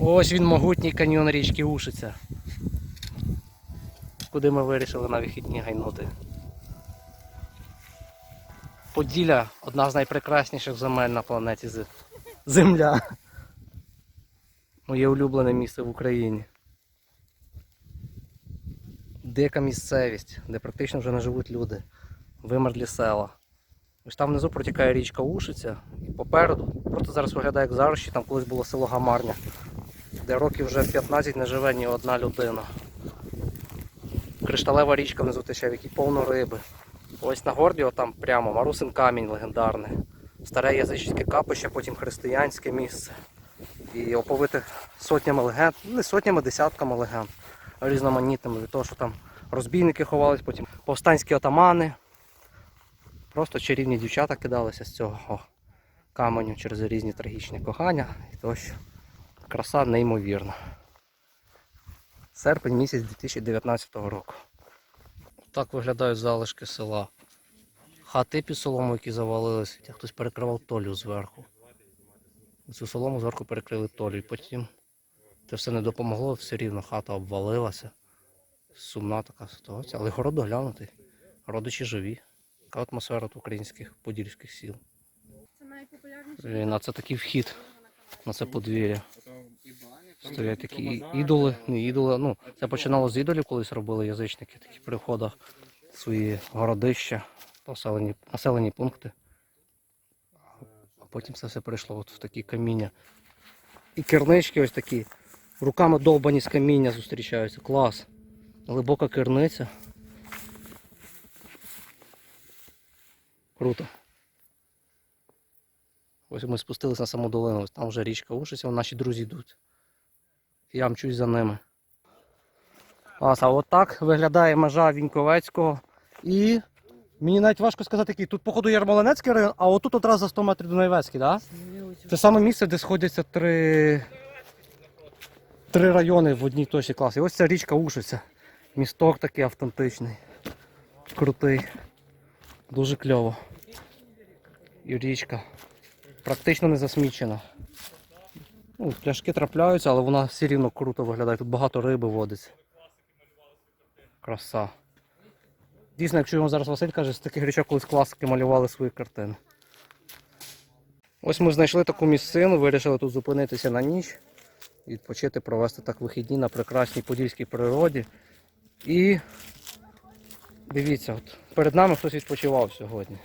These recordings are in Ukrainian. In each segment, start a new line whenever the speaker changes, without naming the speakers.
Ось він могутній каньйон річки Ушиця. Куди ми вирішили на вихідні гайнути. Поділля одна з найпрекрасніших земель на планеті Земля. Моє улюблене місце в Україні. Дика місцевість, де практично вже не живуть люди. Вимерлі села. Ось там внизу протікає річка Ушиця, і попереду, просто зараз виглядає як зарощі, там колись було село Гамарня, де років вже 15 не живе ні одна людина. Кришталева річка внизу тече, в якій повно риби. Ось на горді, там прямо Марусин камінь легендарний. Старе язичське капище, потім християнське місце. І оповите сотнями легенд, не сотнями, десятками легенд, різноманітними від того, що там розбійники ховались, потім повстанські отамани. Просто чарівні дівчата кидалися з цього каменю через різні трагічні кохання і тощо. Краса неймовірна. Серпень місяць 2019 року. Так виглядають залишки села. Хати під солому, які завалилися, хтось перекривав толю зверху. Цю солому зверху перекрили толю. І потім це все не допомогло, все рівно хата обвалилася. Сумна така ситуація. Але город доглянутий. Родичі живі. Така атмосфера тут українських подільських сіл.
Це найпопулярніше.
Це такий вхід на це подвір'я. Стоять такі ідоли, не ідоли. Ну, це починало з ідолів, колись робили язичники, такі при входах в свої городища, населені, населені пункти. А потім це все перейшло от в такі каміння. І кернички ось такі, руками довбані з каміння зустрічаються. Клас. Глибока керниця. Круто. Ось ми спустилися на саму долину, там вже річка Ушиця, наші друзі йдуть. Я мчусь за ними. Ас, а от так виглядає межа Віньковецького. І мені навіть важко сказати, який. Тут, походу, Ярмолинецький район, а отут одразу за 100 метрів Дунаєвецький, так? Да? Це саме місце, де сходяться три, три райони в одній точці класі. Ось ця річка Ушиця. Місток такий автентичний. Крутий. Дуже кльово. І річка практично не засмічена. Ну, пляшки трапляються, але вона все рівно круто виглядає. Тут багато риби водиться. Краса. Дійсно, якщо йому зараз Василь каже, з таких річок колись класики малювали свої картини. Ось ми знайшли таку місцину, вирішили тут зупинитися на ніч, відпочити, провести так вихідні на прекрасній подільській природі. І дивіться, от перед нами хтось відпочивав сьогодні.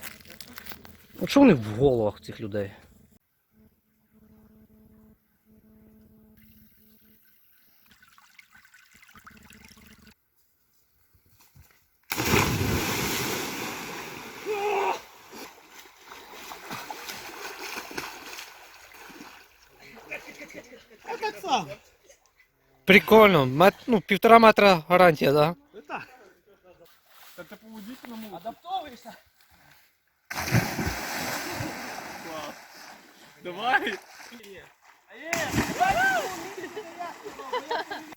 От що вони в головах цих людей? Прикольно, Мет, ну, півтора метра гарантія, так? Да?
Та ти по водительному
Адаптовуєшся.
Давай.
Все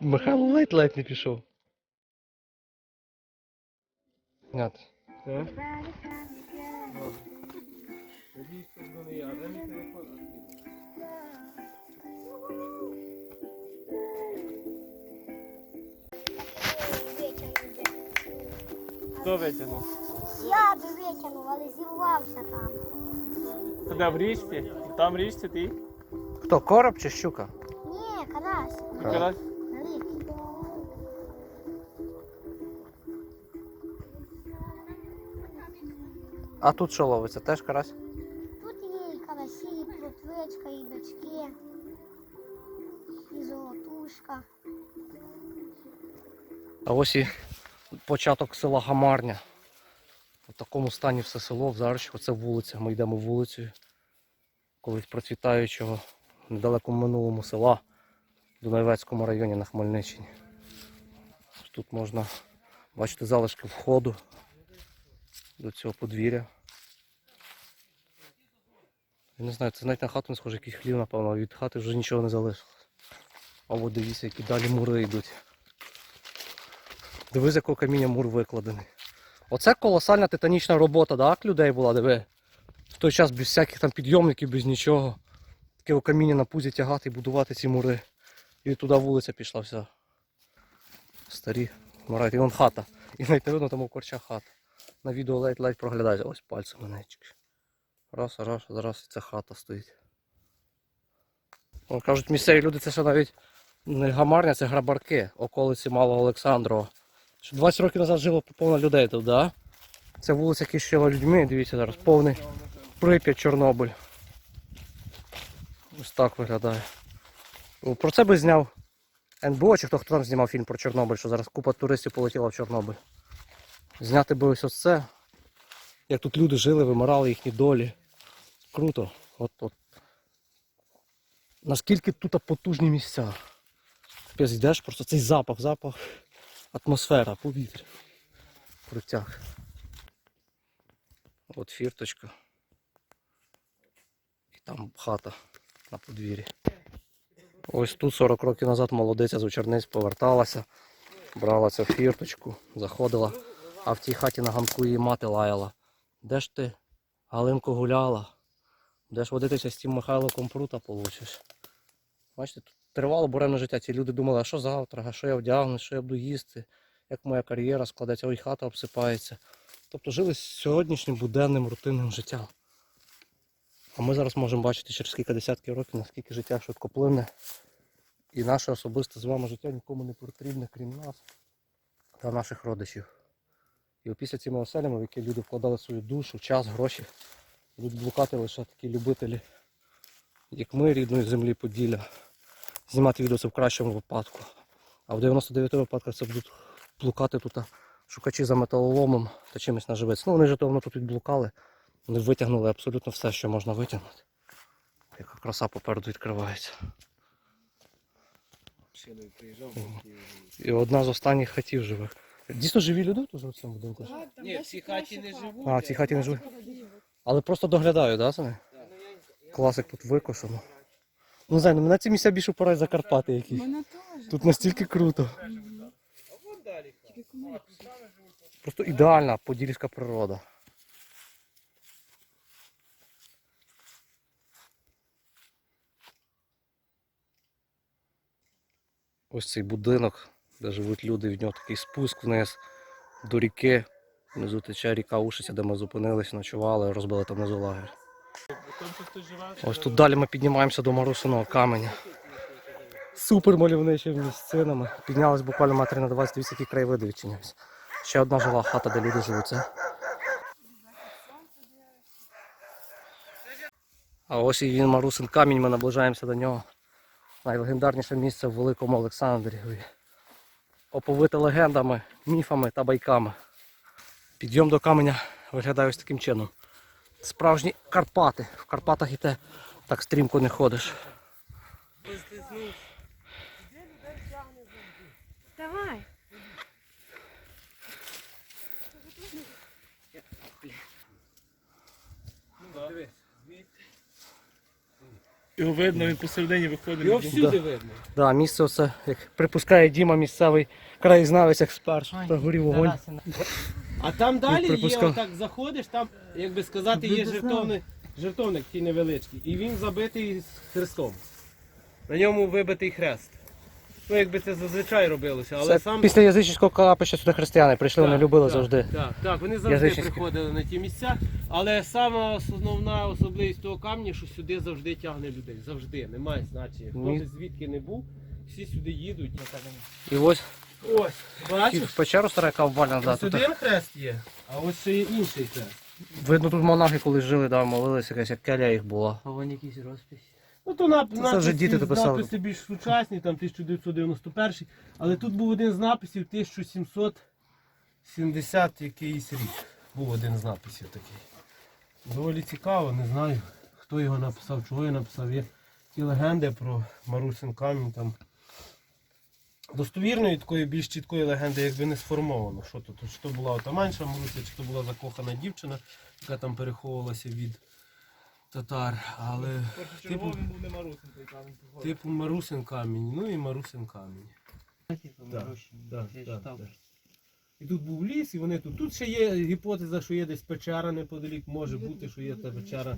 Михайло ледь ледь не пішов. Нет.
Хто витягнув?
Я би витягнув, але зірвався там.
Туди в річці? Там в річці ти?
Хто, короб чи щука?
Ні, карась.
Карась. А тут що ловиться? Теж карась?
Тут є і карасі, і плотвичка, і дочки, і золотушка.
А ось і початок села Гамарня. В такому стані все село в Зарощах. Оце вулиця. Ми йдемо вулицею. Колись процвітаючого в минулому села в Дунаєвецькому районі на Хмельниччині. Тут можна Бачите залишки входу до цього подвір'я. Я не знаю, це навіть на хату не схоже, якийсь хлів, напевно, від хати вже нічого не залишилось. А от дивіться, які далі мури йдуть. Дивись, якого каміння мур викладений. Оце колосальна титанічна робота, так, людей була, диви. В той час без всяких там підйомників, без нічого. Таке каміння на пузі тягати і будувати ці мури. І туди вулиця пішла вся. Старі. Мурають. І вон хата. І навіть не видно там у корча хата. На відео ледь-ледь проглядається. Ось пальцем мене. Раз, раз, зараз і ця хата стоїть. Кажуть, місцеві люди це ще навіть не гамарня, це грабарки, околиці Малого Олександрова. 20 років назад жило повно людей тут, да? Ця вулиця кишила людьми, дивіться зараз, повний Прип'ять Чорнобиль. Ось так виглядає. Про це би зняв НБО, чи хто хто там знімав фільм про Чорнобиль, що зараз купа туристів полетіла в Чорнобиль. Зняти би ось ось це. Як тут люди жили, вимирали їхні долі. Круто. От, от. Наскільки тут потужні місця. Капець йдеш, просто цей запах, запах, атмосфера, повітря. Крутяк. От фірточка. І там хата на подвір'ї. Ось тут 40 років назад молодиця з Учерниць поверталася, брала цю фірточку, заходила, а в тій хаті на ганку її мати лаяла. Де ж ти, Галинко, гуляла? Де ж водитися з тим Михайликом прута получиш? Бачите, тут тривало буремне життя. Ці люди думали, а що завтра, а що я вдягну, що я буду їсти, як моя кар'єра складеться, ой, хата обсипається. Тобто жили сьогоднішнім буденним рутинним життям. А ми зараз можемо бачити через кілька десятків років, наскільки життя швидкоплинне. І наше особисте з вами життя нікому не потрібне, крім нас та наших родичів. І після цими оселями, в які люди вкладали свою душу, час, гроші, будуть блукати лише такі любителі, як ми, рідної землі Поділля. Знімати відео це в кращому випадку. А в 99 випадках це будуть блукати тут шукачі за металоломом та чимось наживеться. Ну вони ж давно тут відблукали. Вони витягнули абсолютно все, що можна витягнути. Яка краса попереду відкривається. І одна з останніх хатів живих. Дійсно живі люди тут в цьому будинку?
Ні, в цій хаті не живуть.
А, в цій хаті не живуть. Але просто доглядаю, так, за нею? Класик тут викошено. Ну, не знаю, ну мене ці місця більше пора Закарпати якісь.
Мене теж.
Тут настільки круто. Просто ідеальна подільська природа. Ось цей будинок, де живуть люди, в нього такий спуск вниз до ріки. Внизу тече ріка Ушиця, де ми зупинились, ночували, розбили там внизу лагер. Ось тут далі ми піднімаємося до Марусиного каменя. Супер мальовничими місцинами. Піднялись буквально метри на 20, дивіться, які краєвиди відчиняються. Ще одна жила хата, де люди живуть. А ось і він Марусин камінь, ми наближаємося до нього. Найлегендарніше місце в Великому Олександріві. Оповите легендами, міфами та байками. Підйом до каменя виглядає ось таким чином. Справжні Карпати. В Карпатах і те так стрімко не ходиш.
Давай.
Його видно, він посередині виходить.
Його всюди видно.
Да, місце оце, як припускає Діма, місцевий краєзнавець експерт. Та горів вогонь.
А там далі є, отак заходиш, там, як би сказати, є жертовник, жертовник такий невеличкий. І він забитий з хрестом. На ньому вибитий хрест. Ну, якби це зазвичай робилося, але
Це
сам.
після язичницького капища сюди християни прийшли, вони любили
так,
завжди.
Так, так, вони завжди
Язичницькі.
приходили на ті місця. Але сама основна особливість того камня, що сюди завжди тягне людей. Завжди, немає значення. Хто
Ні.
би звідки не був, всі сюди їдуть.
І ось
Ось,
і
бачиш?
в печеру стара ковбальна, да,
Ось
тут
один хрест є, а ось ще є інший хрест.
видно тут монахи коли жили, да, молилися, якась як келя їх була.
А вон якісь розписи.
Ну то нап...
Це вже діти дописали.
написи більш сучасні, там 1991, але тут був один з написів 1770 якийсь рік. Був один з написів такий. Доволі цікаво, не знаю, хто його написав, чого його написав. Є ті легенди про Марусин камінь там. достовірної, такої більш чіткої легенди, якби не сформовано. Що тут? Чи то була отаманша Маруся, чи то була закохана дівчина, яка там переховувалася від татар. Але типу,
він був не Марусин, камінь
типу Марусин камінь, ну і Марусин камінь. Так, так, так, так. І тут був ліс, і вони тут. Тут ще є гіпотеза, що є десь печера неподалік, може бути, що є та печера.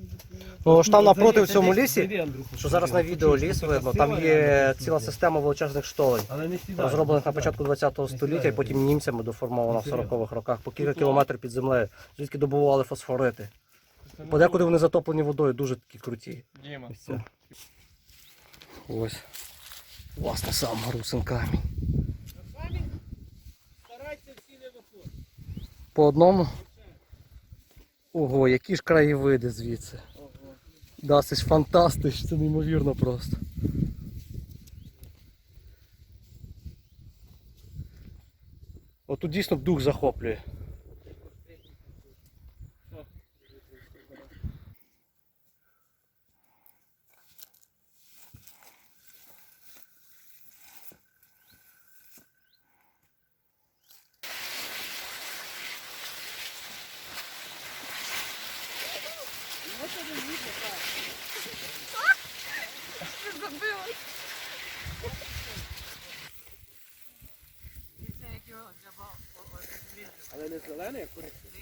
Ну, ж там напроти в цьому лісі, що зараз на відео ліс видно, там є ціла система величезних штолень.
Але не сідай.
Розроблених на початку
сідай.
20 століття і потім німцями доформована в 40-х роках по кілька кілометрів під землею, звідки добували фосфорити. Подекуди вони затоплені водою, дуже такі круті.
Діма.
Ось. Власне сам Марусин камінь.
Старайся всі не виходити.
По одному. Ого, які ж краєвиди звідси. Да, це ж фантастично, це неймовірно просто. От тут дійсно дух захоплює.
Але не зелений, як коричневий.